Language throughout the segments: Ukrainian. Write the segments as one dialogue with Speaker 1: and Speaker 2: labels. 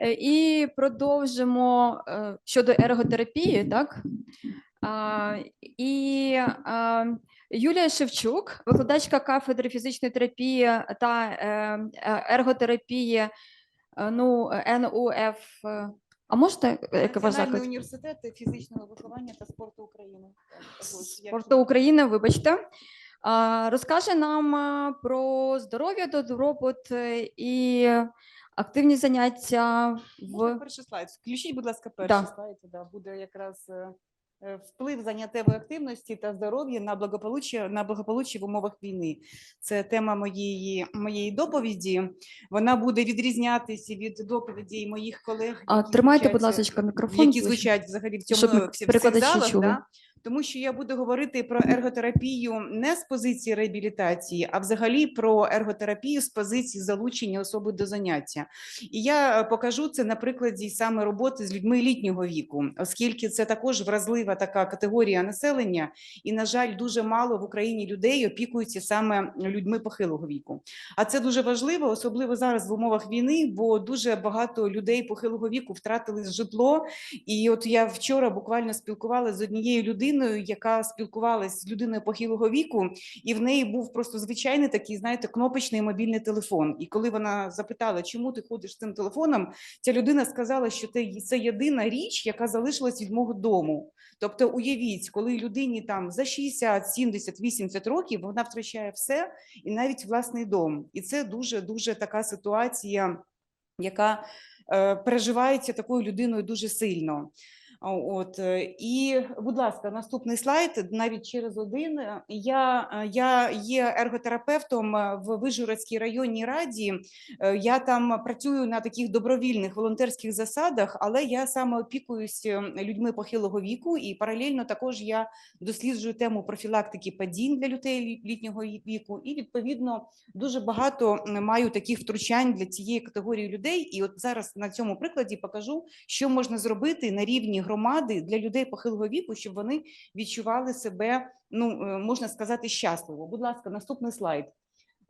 Speaker 1: Е, І продовжимо е, щодо ерготерапії, так? І Юлія Шевчук, викладачка кафедри фізичної терапії та е, ерготерапії ну, НУФ. А можете, як ваш
Speaker 2: Національний
Speaker 1: заклад?
Speaker 2: університет фізичного виховання та спорту України.
Speaker 1: Спорту України, вибачте. Розкаже нам про здоров'я, добробут і активні заняття
Speaker 2: Можна
Speaker 1: в
Speaker 2: перший слайд. Включіть, будь ласка, перший
Speaker 1: Да.
Speaker 2: слайд. Да, буде якраз е, е, вплив заняттєвої активності та здоров'я на благополуччя на благополуччя в умовах війни. Це тема моєї моєї доповіді. Вона буде відрізнятися від доповідей моїх колег.
Speaker 1: А,
Speaker 2: які
Speaker 1: тримайте, будь ласка, мікрофон
Speaker 2: які звучать взагалі в цьому
Speaker 1: ми
Speaker 2: в цих
Speaker 1: перекладачі
Speaker 2: залах,
Speaker 1: чули.
Speaker 2: да? Тому що я буду говорити про ерготерапію не з позиції реабілітації, а взагалі про ерготерапію з позиції залучення особи до заняття. І я покажу це на прикладі саме роботи з людьми літнього віку, оскільки це також вразлива така категорія населення, і, на жаль, дуже мало в Україні людей опікуються саме людьми похилого віку. А це дуже важливо, особливо зараз в умовах війни, бо дуже багато людей похилого віку втратили житло. І от я вчора буквально спілкувалася з однією людиною, яка спілкувалася з людиною похилого віку, і в неї був просто звичайний такий, знаєте, кнопочний мобільний телефон. І коли вона запитала, чому ти ходиш з цим телефоном, ця людина сказала, що це єдина річ, яка залишилась від мого дому. Тобто, уявіть, коли людині там за 60, 70, 80 років вона втрачає все і навіть власний дом. І це дуже дуже така ситуація, яка е, переживається такою людиною дуже сильно. От е, і, будь ласка, наступний слайд. Навіть через один Е, я, е, я є ерготерапевтом в Вижгородській районній раді. Я там працюю на таких добровільних волонтерських засадах, але я саме опікуюсь людьми похилого віку, і паралельно також я досліджую тему профілактики падінь для людей літнього віку. І відповідно дуже багато маю таких втручань для цієї категорії людей. І от зараз на цьому прикладі покажу, що можна зробити на рівні громади для людей похилого віку, щоб вони відчували себе, ну е, можна сказати, щасливо. Будь ласка, наступний слайд.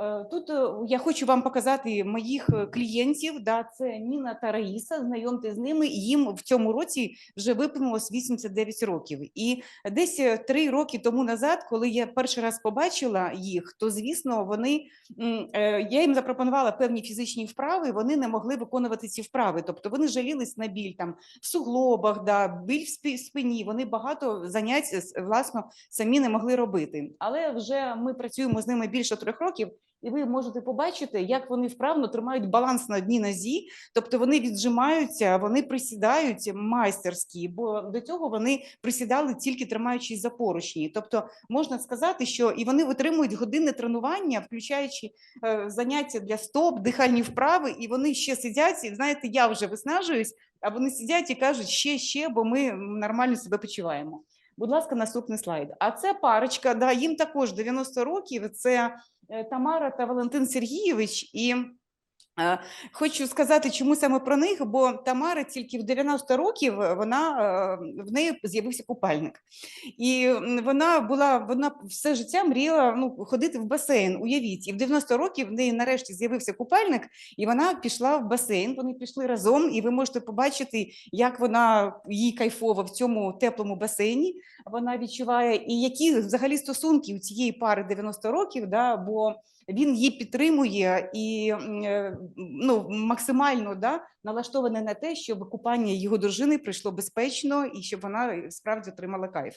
Speaker 2: Е, Тут е, я хочу вам показати моїх е, клієнтів. Да, це Ніна та Раїса. Знайомте з ними. Їм в цьому році вже виповнилось 89 років. І десь три роки тому назад, коли я перший раз побачила їх, то звісно вони я їм запропонувала певні фізичні вправи. Вони не могли виконувати ці вправи. Тобто вони жалілись на біль там в суглобах, да, біль в спині. Вони багато занять власно самі не могли робити. Але вже ми працюємо з ними більше трьох років. І ви можете побачити, як вони вправно тримають баланс на одній нозі, тобто вони віджимаються, вони присідають майстерські, бо до цього вони присідали тільки тримаючись за поручні. Тобто можна сказати, що і вони витримують годинне тренування, включаючи е, заняття для стоп, дихальні вправи, і вони ще сидять. І знаєте, я вже виснажуюсь, а вони сидять і кажуть ще, ще, бо ми нормально себе почуваємо. Будь ласка, наступний слайд. А це парочка, да, їм також 90 років. Це Тамара та Валентин Сергійович. І е, хочу сказати, чому саме про них, бо Тамара тільки в 90 років вона е, в неї з'явився купальник. І вона була, вона все життя мріяла ну, ходити в басейн. Уявіть, і в 90 років в неї нарешті з'явився купальник, і вона пішла в басейн. Вони пішли разом, і ви можете побачити, як вона їй кайфово в цьому теплому басейні. Вона відчуває, і які взагалі стосунки у цієї пари 90 років, да, бо він її підтримує і е, ну, максимально да, налаштований на те, щоб купання його дружини пройшло безпечно і щоб вона справді отримала кайф.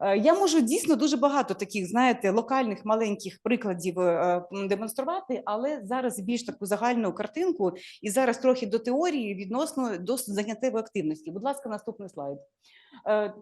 Speaker 2: Е, Я можу дійсно дуже багато таких, знаєте, локальних маленьких прикладів е, демонструвати, але зараз більш таку загальну картинку, і зараз трохи до теорії відносно до заняттєвої активності. Будь ласка, наступний слайд. Е,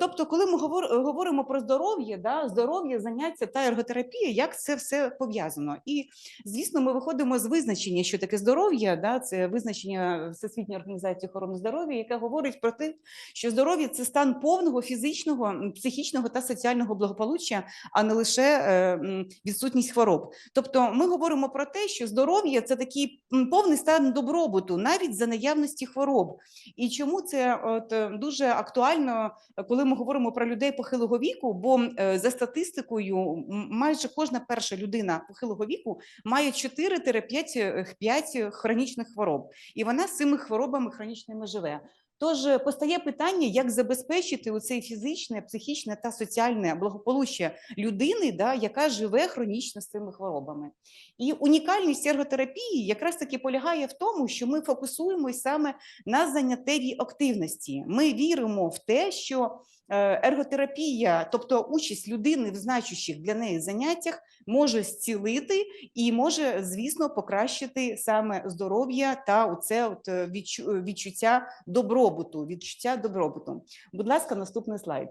Speaker 2: тобто, коли ми говоримо про здоров'я, да, здоров'я, заняття та ерготерапія, як це все пов'язано? І звісно, ми виходимо з визначення, що таке здоров'я, да, це визначення Всесвітньої організації охорони здоров'я, яке говорить про те, що здоров'я це стан повного фізичного, психічного психічного та соціального благополуччя, а не лише е, відсутність хвороб. Тобто, ми говоримо про те, що здоров'я це такий повний стан добробуту, навіть за наявності хвороб. І чому це от е, дуже актуально, коли ми говоримо про людей похилого віку? Бо е, за статистикою, майже кожна перша людина похилого віку має 4-5 хронічних хвороб, і вона з цими хворобами хронічними живе. Тож е, постає питання, як забезпечити оцей фізичне, психічне та соціальне благополуччя людини, да, яка живе хронічно з цими хворобами. І унікальність ерготерапії якраз таки полягає в тому, що ми фокусуємось саме на заняттєвій активності. Ми віримо в те, що е, ерготерапія, тобто участь людини в значущих для неї заняттях, може зцілити і може, звісно, покращити саме здоров'я та оце от е, відчу- відчуття добробуту. Відчуття добробуту. Будь ласка, наступний слайд.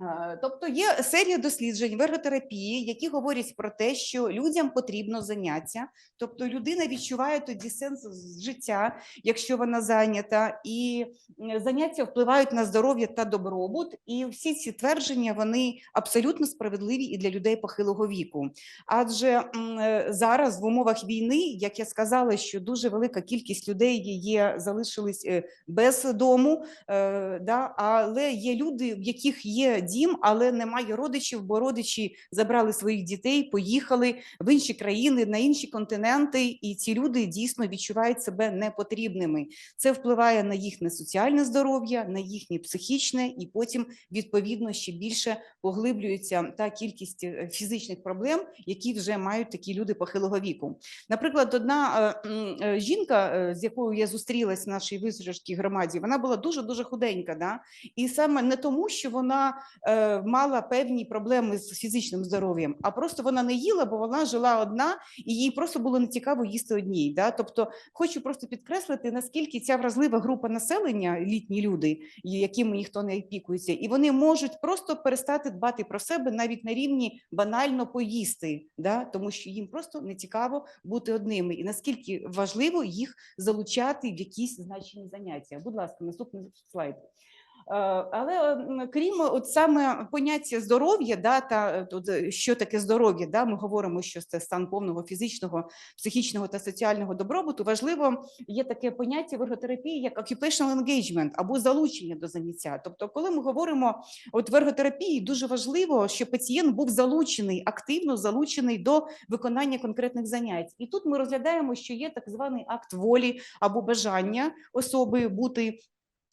Speaker 2: Е, Тобто є серія досліджень в ерготерапії, які говорять про те, що людям потрібно заняття, тобто людина відчуває тоді сенс життя, якщо вона зайнята, і заняття впливають на здоров'я та добробут. І всі ці твердження вони абсолютно справедливі і для людей похилого віку. Адже е, зараз в умовах війни, як я сказала, що дуже велика кількість людей є залишились е, без дому, да, але є люди, в яких є дім, але немає родичів, бо родичі забрали своїх дітей, поїхали в інші країни, на інші континенти, і ці люди дійсно відчувають себе непотрібними. Це впливає на їхнє соціальне здоров'я, на їхнє психічне, і потім відповідно ще більше поглиблюється та кількість е, фізичних проблем, які вже мають такі люди похилого віку. Наприклад, одна е, е, жінка, з якою я зустрілась в нашій визрожській громаді, вона була дуже дуже худенька. Да? І саме не тому, що вона мала певні проблеми з фізичним здоров'ям, а просто вона не їла, бо вона жила одна, і їй просто було не цікаво їсти одній. Да? Тобто, хочу просто підкреслити, наскільки ця вразлива група населення, літні люди, якими ніхто не опікується, і вони можуть просто перестати дбати про себе навіть на рівні банально поїсти, да? тому що їм просто не цікаво бути одними, і наскільки важливо їх залучати в якісь значені заняття. Будь ласка, наступний слайд. Е, Але крім от саме поняття здоров'я, да, та е, тут, е, що таке здоров'я, да, ми говоримо, що це стан повного фізичного, психічного та соціального добробуту. Важливо є таке поняття в ерготерапії як occupational engagement або залучення до заняття. Тобто, коли ми говоримо от в ерготерапії, дуже важливо, щоб пацієнт був залучений, активно залучений до виконання конкретних занять. І тут ми розглядаємо, що є так званий акт волі або бажання особи бути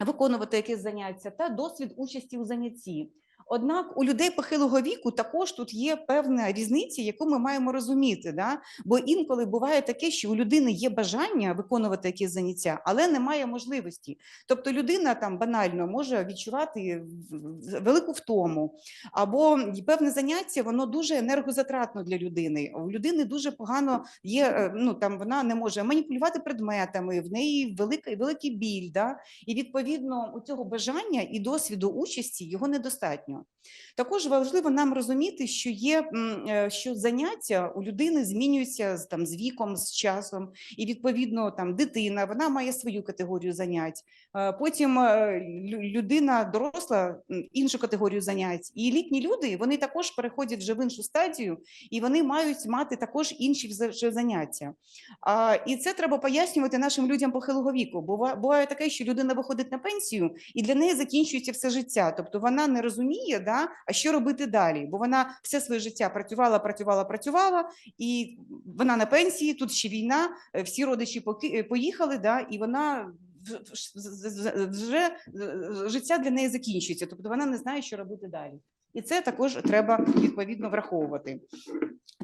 Speaker 2: виконувати якесь заняття та досвід участі у занятті. Однак у людей похилого віку також тут є певна різниця, яку ми маємо розуміти. Да? Бо інколи буває таке, що у людини є бажання виконувати якісь заняття, але немає можливості. Тобто людина там банально може відчувати велику втому, або певне заняття воно дуже енергозатратно для людини. У людини дуже погано є. е, Ну там вона не може маніпулювати предметами, в неї великий великий біль. Да? І відповідно у цього бажання і досвіду участі його недостатньо. Також важливо нам розуміти, що є е, що заняття у людини змінюються з там з віком, з часом, і відповідно там дитина вона має свою категорію занять. Е, Потім е, людина доросла іншу категорію занять. І літні люди вони також переходять вже в іншу стадію, і вони мають мати також інші вже заняття. І це треба пояснювати нашим людям похилого віку. Буває таке, що людина виходить на пенсію, і для неї закінчується все життя. Тобто вона не розуміє, да, а що робити далі, бо вона все своє життя працювала, працювала, працювала, і вона на пенсії, тут ще війна, е, всі родичі е, поїхали, да, і вона вже е, життя для неї закінчується, тобто вона не знає, що робити далі. І це також треба відповідно враховувати.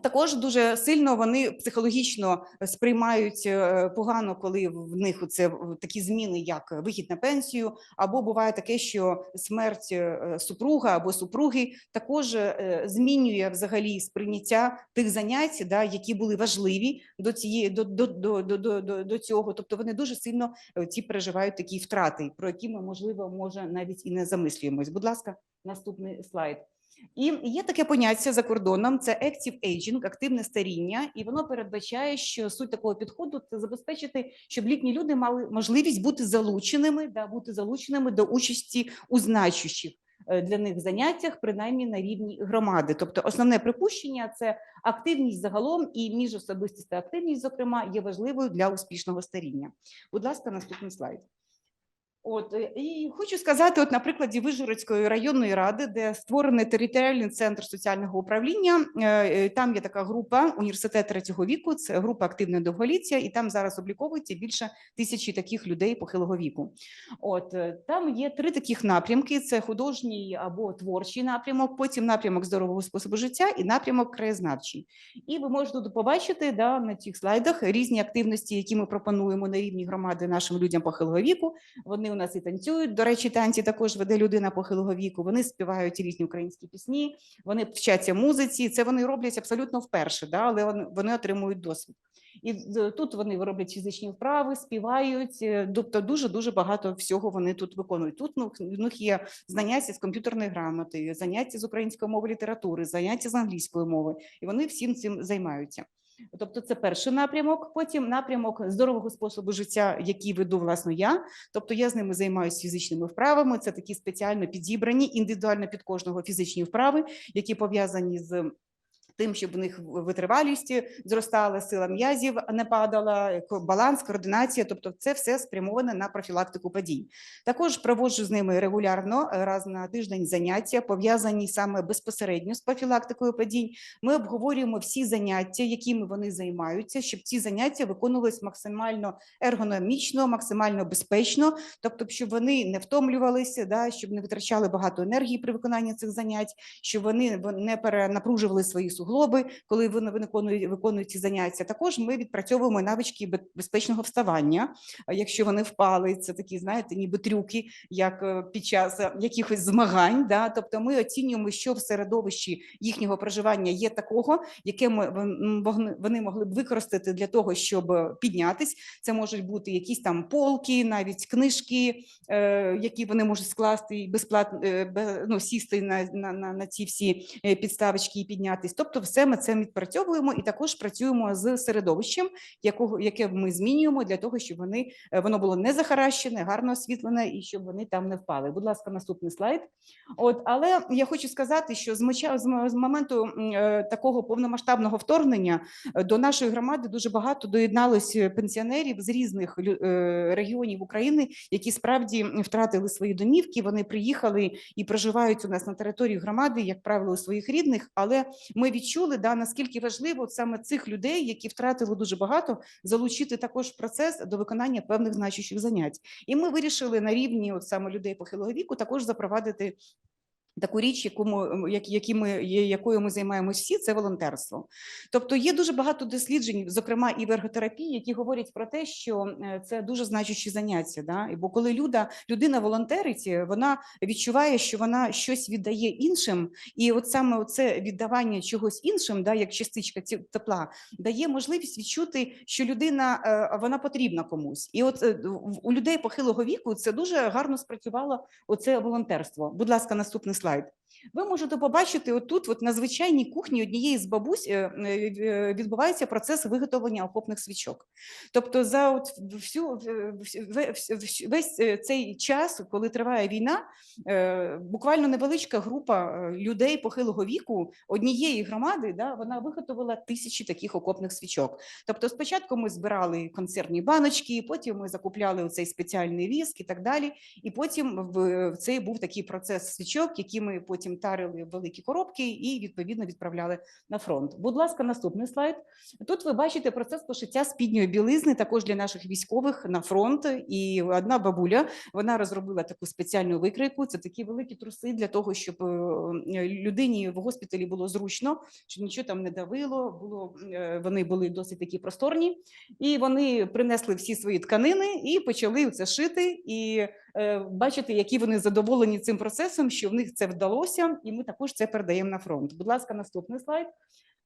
Speaker 2: Також дуже сильно вони психологічно сприймають е, погано, коли в них це такі зміни, як вихід на пенсію, або буває таке, що смерть е, супруга або супруги також е, змінює взагалі сприйняття тих занять, да, які були важливі до цієї до, до, до, до, до, до, цього. Тобто вони дуже сильно ті переживають такі втрати, про які ми можливо може навіть і не замислюємось. Будь ласка, наступний слайд. І є таке поняття за кордоном: це active aging, активне старіння, і воно передбачає, що суть такого підходу це забезпечити, щоб літні люди мали можливість бути залученими, да, бути залученими до участі у значущих е, для них заняттях, принаймні на рівні громади. Тобто, основне припущення це активність загалом і міжособистіста активність, зокрема, є важливою для успішного старіння. Будь ласка, наступний слайд. От е, і хочу сказати, от на прикладі Вижгородської районної ради, де створений територіальний центр соціального управління. е, е, Там є така група університет третього віку. Це група активне довголіття, і там зараз обліковується більше тисячі таких людей похилого віку. От там є три таких напрямки: це художній або творчий напрямок, потім напрямок здорового способу життя і напрямок краєзнавчий. І ви можете тут побачити да, на цих слайдах різні активності, які ми пропонуємо на рівні громади нашим людям похилого віку. Вони у нас і танцюють. До речі, танці також веде людина похилого віку. Вони співають різні українські пісні, вони вчаться музиці. Це вони роблять абсолютно вперше, да, але вони- отримують досвід. І тут вони роблять фізичні вправи, співають. е, Тобто дуже дуже багато всього вони тут виконують. Тут ну, в них є заняття з комп'ютерної грамоти, заняття з української мови літератури, заняття з англійської мови, і вони всім цим займаються. Тобто, це перший напрямок. Потім напрямок здорового способу життя, який веду власне я. Тобто я з ними займаюся фізичними вправами. Це такі спеціально підібрані, індивідуально під кожного фізичні вправи, які пов'язані з. Тим, щоб в них витривалість зростала, сила м'язів не падала, баланс, координація, тобто це все спрямоване на профілактику падінь. Також проводжу з ними регулярно е, раз на тиждень заняття, пов'язані саме безпосередньо з профілактикою падінь. Ми обговорюємо всі заняття, якими вони займаються, щоб ці заняття виконувались максимально ергономічно, максимально безпечно, тобто, щоб вони не втомлювалися, да, щоб не витрачали багато енергії при виконанні цих занять, щоб вони не перенапружували свої суглоби, коли вони виконують, виконують ці заняття. Також ми відпрацьовуємо навички безпечного вставання. Якщо вони впали, це такі, знаєте, ніби трюки, як е, під час е, якихось змагань. Да? Тобто ми оцінюємо, що в середовищі їхнього проживання є такого, яке ми вони могли б використати для того, щоб е, піднятись. Це можуть бути якісь там полки, навіть книжки, які вони можуть скласти і безплатно бе- ну, сісти на, на, на, на ці всі підставочки і піднятись. Тобто, все ми це відпрацьовуємо і також працюємо з середовищем, яке ми змінюємо для того, щоб вони е, воно було не захаращене, гарно освітлене і щоб вони там не впали. Будь ласка, наступний слайд. От, але я хочу сказати, що з моча з моменту е, такого повномасштабного вторгнення е, до нашої громади дуже багато доєдналось пенсіонерів з різних регіонів України, які справді втратили свої домівки. Вони приїхали і проживають у нас на території громади, як правило, у своїх рідних. Але ми відчули да наскільки важливо саме цих людей, які втратили дуже багато, залучити також в процес до виконання певних значущих занять. І ми вирішили на рівні от саме людей похилого віку також запровадити. Таку річ, яку ми, як- які ми, якою ми займаємося всі, це волонтерство. Тобто є дуже багато досліджень, зокрема і в ерготерапії, які говорять про те, що е, це дуже значущі заняття. Да? Бо коли люда, людина волонтерить, е, вона відчуває, що вона щось віддає іншим, і от саме це віддавання чогось іншим, да, як частичка тепла, дає можливість відчути, що людина е, вона потрібна комусь. І от у людей похилого віку це дуже гарно спрацювало оце волонтерство. Будь ласка, наступний слайд. Ви можете побачити отут, от на звичайній кухні однієї з бабусь е, е, е, відбувається процес виготовлення окопних свічок. Тобто, за от всю весь- е, цей час, коли триває війна, е, буквально невеличка група е, людей похилого віку однієї громади, да, вона виготовила тисячі таких окопних свічок. Тобто, спочатку ми збирали консервні баночки, потім ми закупляли цей спеціальний віск і так далі. І потім в цей був такий процес свічок, які ми потім тарили в великі коробки і відповідно відправляли на фронт. Будь ласка, наступний слайд. Тут ви бачите процес пошиття спідньої білизни також для наших військових на фронт. І одна бабуля вона розробила таку спеціальну викрийку. Це такі великі труси для того, щоб е, людині в госпіталі було зручно, щоб нічого там не давило. Було е, вони були досить такі просторні, і вони принесли всі свої тканини і почали це шити. І е, бачите, які вони задоволені цим процесом, що в них це вдалося, і ми також це передаємо на фронт. Будь ласка, наступний слайд.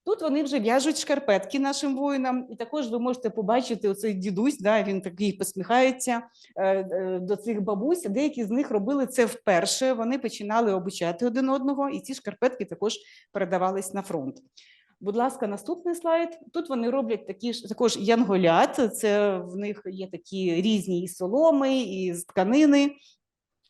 Speaker 2: Тут вони вже в'яжуть шкарпетки нашим воїнам, і також ви можете побачити оцей дідусь. Да, він такий посміхається е, е, до цих бабусь. Деякі з них робили це вперше. Вони починали обучати один одного, і ці шкарпетки також передавались на фронт. Будь ласка, наступний слайд. Тут вони роблять такі ж також янголят. Це в них є такі різні і соломи, і з тканини.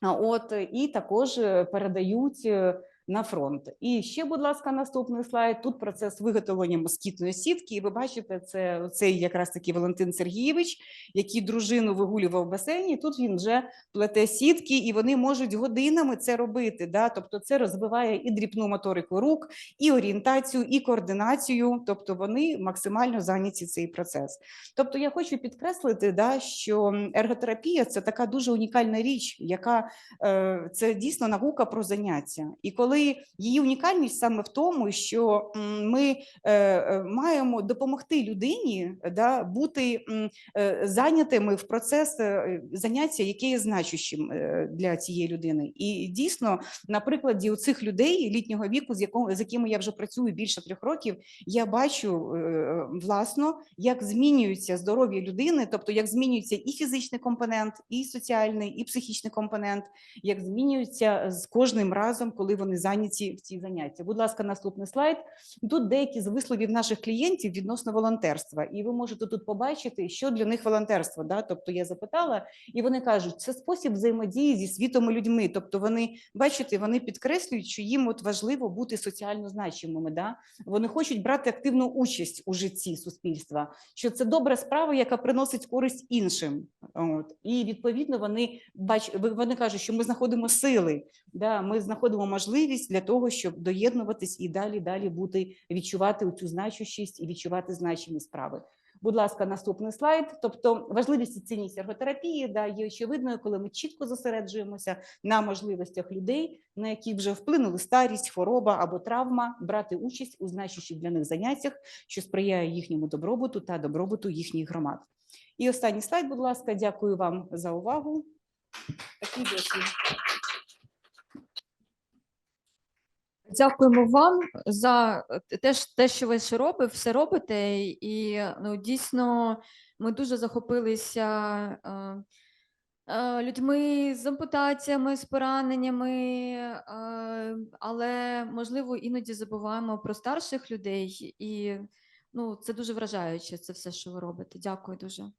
Speaker 2: От і також е, передають е, на фронт. І ще, будь ласка, наступний слайд. Тут процес виготовлення москітної сітки. І ви бачите, це цей якраз таки Валентин Сергійович, який дружину вигулював в басейні. Тут він вже плете сітки, і вони можуть годинами це робити. Да? Тобто, це розвиває і дрібну моторику рук, і орієнтацію, і координацію. Тобто, вони максимально зайняті цей процес. Тобто, я хочу підкреслити, да, що ерготерапія це така дуже унікальна річ, яка е, це дійсно наука про заняття. І коли її унікальність саме в тому, що ми е, е, маємо допомогти людині да, бути е, зайнятими в процес заняття, яке є значущим для цієї людини. І дійсно, на прикладі у цих людей літнього віку, з якого з якими я вже працюю більше трьох років, я бачу власно, як змінюється здоров'я людини, тобто як змінюється і фізичний компонент, і соціальний, і психічний компонент, як змінюється з кожним разом, коли вони зайняті в ці заняття. Будь ласка, наступний слайд. Тут деякі з висловів наших клієнтів відносно волонтерства, і ви можете тут побачити, що для них волонтерство. Да? Тобто я запитала, і вони кажуть, це спосіб взаємодії зі світом і людьми. Тобто, вони бачите, вони підкреслюють, що їм от важливо бути соціально значимими. Да? Вони хочуть брати активну участь у житті суспільства, що це добра справа, яка приносить користь іншим. От і відповідно вони бач, вони кажуть, що ми знаходимо сили, да, ми знаходимо можливість для того, щоб доєднуватись і далі далі бути відчувати цю значущість і відчувати значимість справи. Будь ласка, наступний слайд. Тобто важливість і цінність ерготерапії да, є очевидною, коли ми чітко зосереджуємося на можливостях людей, на які вже вплинули старість, хвороба або травма, брати участь у значущих для них заняттях, що сприяє їхньому добробуту та добробуту їхніх громад. І останній слайд, будь ласка, дякую вам за увагу. Такий досвід.
Speaker 1: Дякуємо вам за е, те, те, що ви ще робите, все робите. І ну, дійсно ми дуже захопилися е, е, людьми з ампутаціями, з пораненнями, але можливо іноді забуваємо про старших людей, і ну, це дуже вражаюче, це все, що ви робите. Дякую дуже.